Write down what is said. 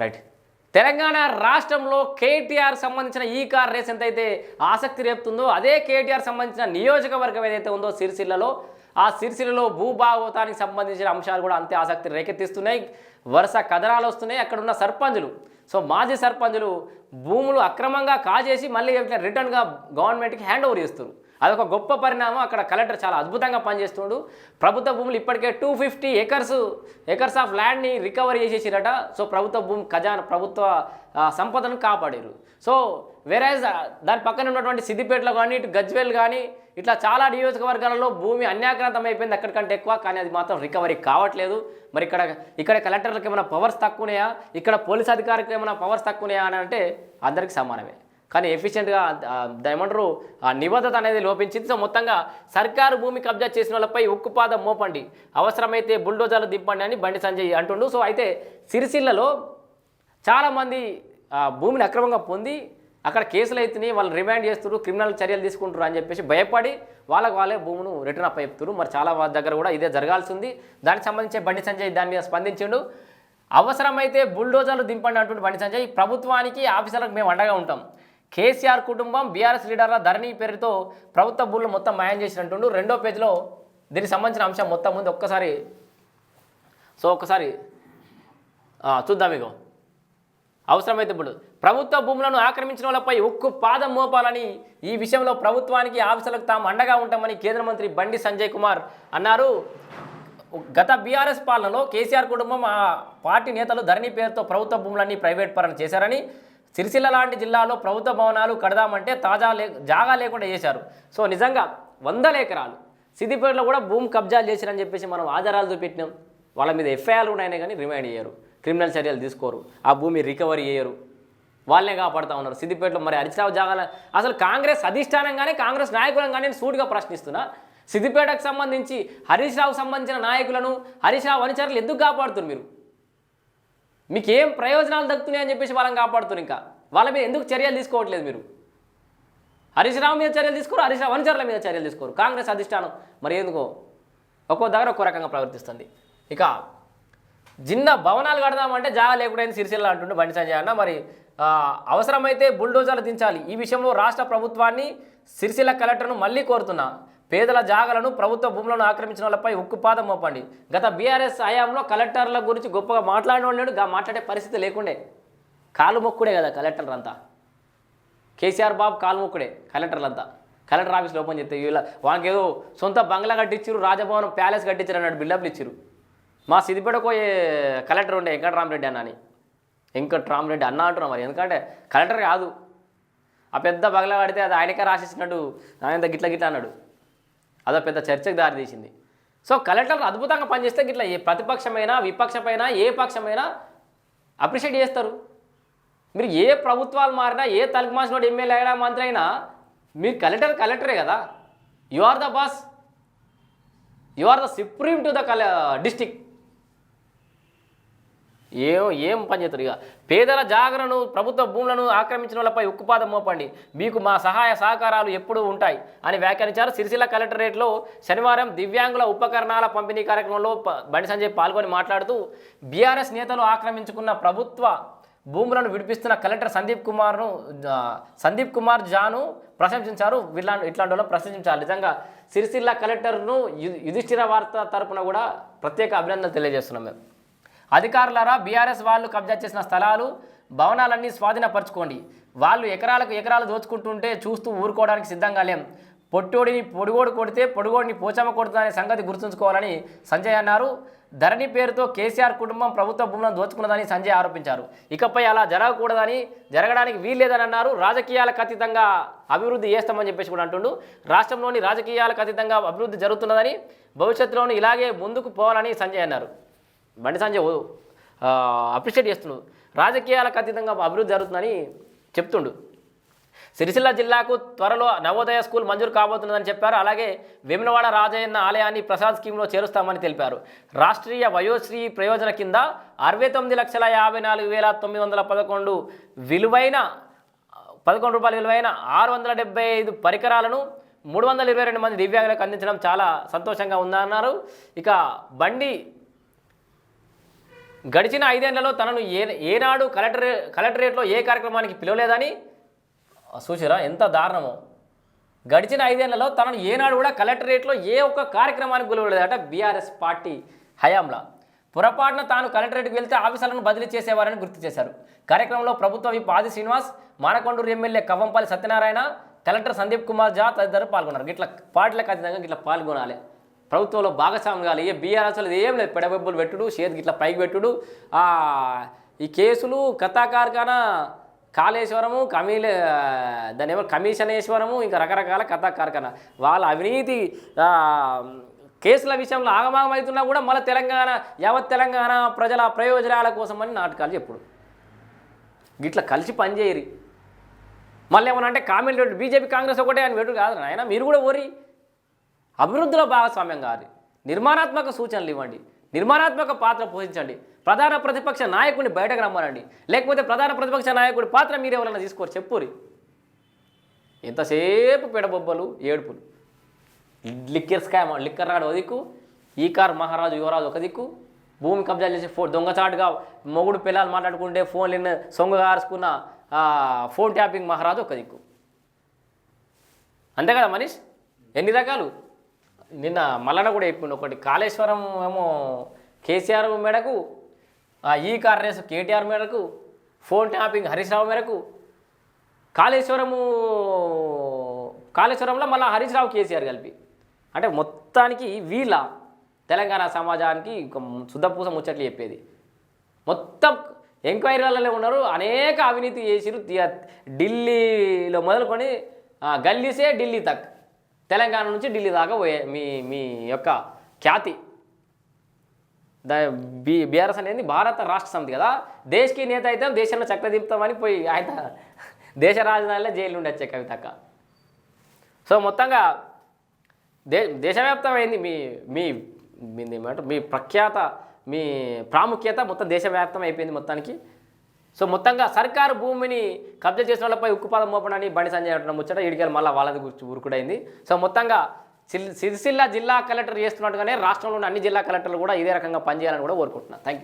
Right. Telangana రాష్ట్రంలో కేటీఆర్ సంబంధించిన ఈ కార్ రేస్ ఎంతైతే ఆసక్తి రేపుతుందో అదే కేటీఆర్ సంబంధించిన నియోజకవర్గం ఏదైతే ఉందో సిరిసిల్లలో ఆ సిరిసిల్లలో భూభాగవతానికి సంబంధించిన అంశాలు కూడా అంతే ఆసక్తి రేకెత్తిస్తున్నాయి. వరుస కథనాలు వస్తున్నాయి. అక్కడ ఉన్న సర్పంచులు సో మాజీ సర్పంచులు భూములు అక్రమంగా కాజేసి మళ్ళీ రిటర్న్గా గవర్నమెంట్కి హ్యాండ్ ఓవర్ చేస్తున్నారు. అదొక గొప్ప పరిణామం. అక్కడ కలెక్టర్ చాలా అద్భుతంగా పనిచేస్తుండు. ప్రభుత్వ భూములు ఇప్పటికే two fifty acres acres of ల్యాండ్ని రికవరీ చేసేసిరట. సో ప్రభుత్వ భూమి ఖజానా ప్రభుత్వ సంపదను కాపాడారు. సో వేరేజ్ దాని పక్కన ఉన్నటువంటి సిద్దిపేటలో కానీ ఇటు గజ్వేల్ కానీ ఇట్లా చాలా నియోజకవర్గాలలో భూమి అన్యాక్రాంతం అయిపోయింది అక్కడికంటే ఎక్కువ. కానీ అది మాత్రం రికవరీ కావట్లేదు. మరి ఇక్కడ ఇక్కడ కలెక్టర్లకు ఏమైనా పవర్స్ తక్కువనేయా? ఇక్కడ పోలీస్ అధికారికి ఏమైనా పవర్స్ తక్కువనేయా అని అంటే అందరికీ సమానమే. కానీ ఎఫిషియెంట్గా ఏమంటారు ఆ నిబద్ధత అనేది లోపించింది. సో మొత్తంగా సర్కారు భూమి కబ్జా చేసిన వాళ్ళపై ఉక్కుపాదం మోపండి. అవసరమైతే బుల్డోజర్లు దింపండి అని బండి సంజయ్ అంటుండు. సో అయితే సిరిసిల్లలో చాలామంది భూమిని అక్రమంగా పొంది అక్కడ కేసులు అవుతున్నాయి వాళ్ళు రిమాండ్ చేస్తారు క్రిమినల్ చర్యలు తీసుకుంటారు అని చెప్పేసి భయపడి వాళ్ళకు వాళ్ళే భూమును రిటర్న్ అప్ చెప్తారు మరి చాలా వాళ్ళ దగ్గర కూడా ఇదే జరగాల్సి ఉంది దానికి సంబంధించి బండి సంజయ్ దాని మీద స్పందించిండు. అవసరమైతే బుల్డోజర్లు దింపండి అంటుండే బండి సంజయ్. ప్రభుత్వానికి ఆఫీసర్లకు మేము అండగా ఉంటాం. కేసీఆర్ కుటుంబం బీఆర్ఎస్ లీడర్ల ధరణి పేరుతో ప్రభుత్వ భూములు మొత్తం మాయం చేసినట్టుండు. రెండో పేజీలో దీనికి సంబంధించిన అంశం మొత్తం ముందు ఒక్కసారి సో ఒక్కసారి చూద్దాం ఇగో. అవసరమైతే ఇప్పుడు ప్రభుత్వ భూములను ఆక్రమించిన వాళ్ళపై ఉక్కు పాదం మోపాలని ఈ విషయంలో ప్రభుత్వానికి ఆఫీసులకు తాము అండగా ఉంటామని కేంద్ర మంత్రి బండి సంజయ్ కుమార్ అన్నారు. గత బీఆర్ఎస్ పాలనలో కేసీఆర్ కుటుంబం ఆ పార్టీ నేతలు ధరణి పేరుతో ప్రభుత్వ భూములన్నీ ప్రైవేట్ పరణ చేశారని సిరిసిల్ల లాంటి జిల్లాలో ప్రభుత్వ భవనాలు కడదామంటే తాజా లే జాగా లేకుండా చేశారు. సో నిజంగా వందల ఎకరాలు. సిద్దిపేటలో కూడా భూమి కబ్జాలు చేశారని చెప్పేసి మనం ఆధారాలు చూపెట్టినాం. వాళ్ళ మీద ఎఫ్ఐఆర్లు ఉన్నాయని కానీ రిమైండ్ చేయరు క్రిమినల్ చర్యలు తీసుకోరు. ఆ భూమి రికవరీ చేయరు. వాళ్ళే కాపాడుతూ ఉన్నారు. సిద్దిపేటలో మరి హరీశ్రావు జాగాల అసలు కాంగ్రెస్ అధిష్టానంగానే కాంగ్రెస్ నాయకులంగానే నేను సూటిగా ప్రశ్నిస్తున్నా. సిద్దిపేటకు సంబంధించి హరీష్ రావుకు సంబంధించిన నాయకులను హరీష్ రావు అనుచరులు ఎందుకు కాపాడుతున్నారు మీరు? మీకు ఏం ప్రయోజనాలు దక్కుతున్నాయని చెప్పేసి వాళ్ళని కాపాడుతున్నారు ఇంకా. వాళ్ళ మీద ఎందుకు చర్యలు తీసుకోవట్లేదు మీరు? హరీష్ రావు మీద చర్యలు తీసుకోరు హరీష్ రావు అనుచరుల మీద చర్యలు తీసుకోరు. కాంగ్రెస్ అధిష్టానం మరి ఎందుకో ఒక్కో దగ్గర ఒక్కో రకంగా ప్రవర్తిస్తుంది. ఇక చిన్న భవనాలు కడదామంటే జాగా లేకుండా సిరిసిల్ల అంటుండే బండి సంజయ్ అన్న. మరి అవసరమైతే బుల్డోజర్లు దించాలి. ఈ విషయంలో రాష్ట్ర ప్రభుత్వాన్ని సిరిసిల్ల కలెక్టర్ను మళ్ళీ కోరుతున్నా. పేదల జాగలను ప్రభుత్వ భూములను ఆక్రమించిన వాళ్ళపై ఉక్కుపాదం మోపండి. గత బీఆర్ఎస్ హయాంలో కలెక్టర్ల గురించి గొప్పగా మాట్లాడిన వాళ్ళు మాట్లాడే పరిస్థితి లేకుండే. కాలు మొక్కుడే కదా కలెక్టర్లు అంతా కేసీఆర్ బాబు కాలు మొక్కుడే కలెక్టర్లంతా. కలెక్టర్ ఆఫీస్లో ఓపెన్ చేస్తే వీళ్ళ వాళ్ళకి ఏదో సొంత బంగ్లా కట్టించారు రాజభవనం ప్యాలెస్ కట్టించారు అన్నాడు బిల్డప్లు ఇచ్చారు మా సిద్దిపేటకు కలెక్టర్ ఉండే వెంకటరామరెడ్డి అన్న అని వెంకటరామరెడ్డి అన్న అంటున్నాం మరి ఎందుకంటే కలెక్టర్ కాదు. ఆ పెద్ద బగల పడితే అది ఆయనకే రాసిస్తున్నట్టు ఆయన గిట్ల గిట్ల అన్నాడు. అదో పెద్ద చర్చకు దారి తీసింది. సో కలెక్టర్లు అద్భుతంగా పనిచేస్తే గిట్ల ఏ ప్రతిపక్షమైనా విపక్షమైనా ఏ పక్షమైనా అప్రిషియేట్ చేస్తారు. మీరు ఏ ప్రభుత్వాలు మారినా ఏ తలుపు మాసినోడు ఎమ్మెల్యే అయినా మంత్రి అయినా మీరు కలెక్టర్ కలెక్టరే కదా. You are the boss you are the supreme to the కల డిస్టిక్ ఏం ఏం పనిచేస్తారు ఇక పేదల జాగరణను ప్రభుత్వ భూములను ఆక్రమించిన వాళ్ళపై ఉక్కుపాదం మోపండి. మీకు మా సహాయ సహకారాలు ఎప్పుడూ ఉంటాయి అని వ్యాఖ్యానించారు సిరిసిల్ల కలెక్టరేట్లో శనివారం దివ్యాంగుల ఉపకరణాల పంపిణీ కార్యక్రమంలో బండి సంజయ్ పాల్గొని మాట్లాడుతూ బీఆర్ఎస్ నేతలు ఆక్రమించుకున్న ప్రభుత్వ భూములను విడిపిస్తున్న కలెక్టర్ సందీప్ కుమార్ను సందీప్ కుమార్ జాను ప్రశంసించారు. వీళ్ళ ఇట్లాంటి వాళ్ళు ప్రశంసించారు నిజంగా సిరిసిల్ల కలెక్టర్ను యుధిష్ఠిర వార్త తరపున కూడా ప్రత్యేక అభినందనలు తెలియజేస్తున్నాం మేము. అధికారులారా బీఆర్ఎస్ వాళ్ళు కబ్జా చేసిన స్థలాలు భవనాలన్నీ స్వాధీనపరచుకోండి. వాళ్ళు ఎకరాలకు ఎకరాలు దోచుకుంటుంటే చూస్తూ ఊరుకోవడానికి సిద్ధంగా లేం. పొట్టోడిని పొడిగోడు కొడితే పొడిగోడిని పోచమ్మ కొడుతుందనే సంగతి గుర్తుంచుకోవాలని సంజయ్ అన్నారు. ధరణి పేరుతో కేసీఆర్ కుటుంబం ప్రభుత్వ భూములను దోచుకున్నదని సంజయ్ ఆరోపించారు. ఇకపై అలా జరగకూడదని జరగడానికి వీల్లేదని అన్నారు. రాజకీయాలకు అతీతంగా అభివృద్ధి చేస్తామని చెప్పేసి కూడా అంటుండు. రాష్ట్రంలోని రాజకీయాలకు అతీతంగా అభివృద్ధి జరుగుతున్నదని భవిష్యత్తులోని ఇలాగే ముందుకు పోవాలని సంజయ్ అన్నారు. బండి సంజయ్ అప్రిషియేట్ చేస్తుండు. రాజకీయాలకు అతీతంగా అభివృద్ధి జరుగుతుందని చెప్తుండు. సిరిసిల్ల జిల్లాకు త్వరలో నవోదయ స్కూల్ మంజూరు కాబోతున్నదని చెప్పారు. అలాగే వేములవాడ రాజయ్యన్న ఆలయాన్ని ప్రసాద్ స్కీమ్లో చేరుస్తామని తెలిపారు. రాష్ట్రీయ వయోశ్రీ ప్రయోజన కింద అరవై తొమ్మిది లక్షల యాభై నాలుగు వేల తొమ్మిది వందల పదకొండు విలువైన పదకొండు రూపాయల విలువైన ఆరు వందల డెబ్బై ఐదు పరికరాలను మూడు వందల ఇరవై రెండు మంది దివ్యాంగులకు అందించడం చాలా సంతోషంగా ఉందన్నారు. ఇక బండి గడిచిన ఐదేళ్ళలో తనను ఏ ఏనాడు కలెక్టర్ కలెక్టరేట్లో ఏ కార్యక్రమానికి పిలవలేదని? చూసారా ఎంత దారుణమో. గడిచిన ఐదేళ్ళలో తనను ఏనాడు కూడా కలెక్టరేట్లో ఏ ఒక్క కార్యక్రమానికి పిలవలేదట బీఆర్ఎస్ పార్టీ హయాంలా. పొరపాటున తాను కలెక్టరేట్కి వెళ్తే ఆఫీసర్లను బదిలీ చేసేవారని గుర్తు చేశారు. కార్యక్రమంలో ప్రభుత్వ whip Adi Srinivas Manakondur MLA Kavvampalli Satyanarayana collector Sandeep Kumar Jha తదితరులు పాల్గొన్నారు. గిట్ల పార్టీలకు అతీతంగా ఇట్లా పాల్గొనాలి. ప్రభుత్వంలో భాగస్వామి కావాలి. ఏ బీఆర్ఎస్ ఏం లేదు. పెడబెబ్బులు పెట్టుడు చేతికి ఇట్లా పైకి పెట్టుడు. ఈ కేసులు కథా కార్ఖానా కాళేశ్వరము కమీల దాని ఏమో కమిషనేశ్వరము ఇంకా రకరకాల కథా కార్ఖానా వాళ్ళ అవినీతి కేసుల విషయంలో ఆగమాగం అవుతున్నా కూడా మళ్ళీ తెలంగాణ యావత్ తెలంగాణ ప్రజల ప్రయోజనాల కోసమని నాటకాలు చెప్పుడు. గిట్ల కలిసి పనిచేయరి మళ్ళీ ఏమన్నా అంటే కామెంట్ బీజేపీ కాంగ్రెస్ ఒకటే అని పెట్టు కాదు నాయన. మీరు కూడా ఓరి అభివృద్ధిలో భాగస్వామ్యం కాదు నిర్మాణాత్మక సూచనలు ఇవ్వండి. నిర్మాణాత్మక పాత్ర పోషించండి. ప్రధాన ప్రతిపక్ష నాయకుడిని బయటకు రమ్మనండి. లేకపోతే ప్రధాన ప్రతిపక్ష నాయకుడి పాత్ర మీరు ఎవరైనా తీసుకోరు చెప్పురి ఎంతసేపు పెడబొబ్బలు ఏడుపులు. లిక్కర్ స్కామ్ లిక్కర్ రాడు ఒక దిక్కు ఈ కార్ మహారాజు యువరాజు ఒక దిక్కు. భూమి కబ్జా చేసి ఫోన్ దొంగచాటుగా మొగుడు పిల్లలు మాట్లాడుకుంటే ఫోన్లు సొంగ ఆర్చుకున్న ఫోన్ ట్యాపింగ్ మహారాజు ఒక దిక్కు. అంతే కదా మనీష్? ఎన్ని రకాలు? నిన్న మల్లన కూడా చెప్పిండు ఒకటి కాళేశ్వరం ఏమో కేసీఆర్ మేడకు ఈ కార్ రేసు కేటీఆర్ మేడకు ఫోన్ ట్యాపింగ్ హరీష్ రావు మేరకు కాళేశ్వరము కాళేశ్వరంలో మళ్ళీ హరీష్ రావు కేసీఆర్ కలిపి. అంటే మొత్తానికి వీళ్ళ తెలంగాణ సమాజానికి ఒక శుద్ధపూస ముచ్చట్లు చెప్పేది. మొత్తం ఎంక్వైరీలలో ఉన్నారు అనేక అవినీతి చేసిరు ఢిల్లీలో మొదలుకొని గల్లీసే ఢిల్లీ తక్. తెలంగాణ నుంచి ఢిల్లీ దాకా పోయే మీ మీ యొక్క ఖ్యాతి. దా బి బీఆర్ఎస్ అనేది భారత రాష్ట్ర సమితి కదా. దేశకి నేత అయితే దేశంలో చక్ర పోయి ఆయన దేశ రాజధానిలో జైలు నుండి వచ్చే కవితక్క సో మొత్తంగా దే దేశవ్యాప్తమైంది మీ మీ మీ ఏమంటారు మీ ప్రఖ్యాత మీ ప్రాముఖ్యత మొత్తం దేశవ్యాప్తం అయిపోయింది మొత్తానికి. సో మొత్తంగా సర్కారు భూమిని కబ్జా చేసిన వాళ్ళపై ఉక్కుపాదం మోపడని బండి సంజయ్ అంటున్న ముచ్చట ఇడికెళ్ళి మళ్ళీ వాళ్ళది గురించి ఉరుకుడైంది సో మొత్తంగా సిల్ సిరిసిల్ల జిల్లా కలెక్టర్ చేస్తున్నట్టుగానే రాష్ట్రంలోని అన్ని జిల్లా కలెక్టర్లు కూడా ఇదే రకంగా పనిచేయాలని కూడా కోరుకుంటున్నాను థ్యాంక్ యూ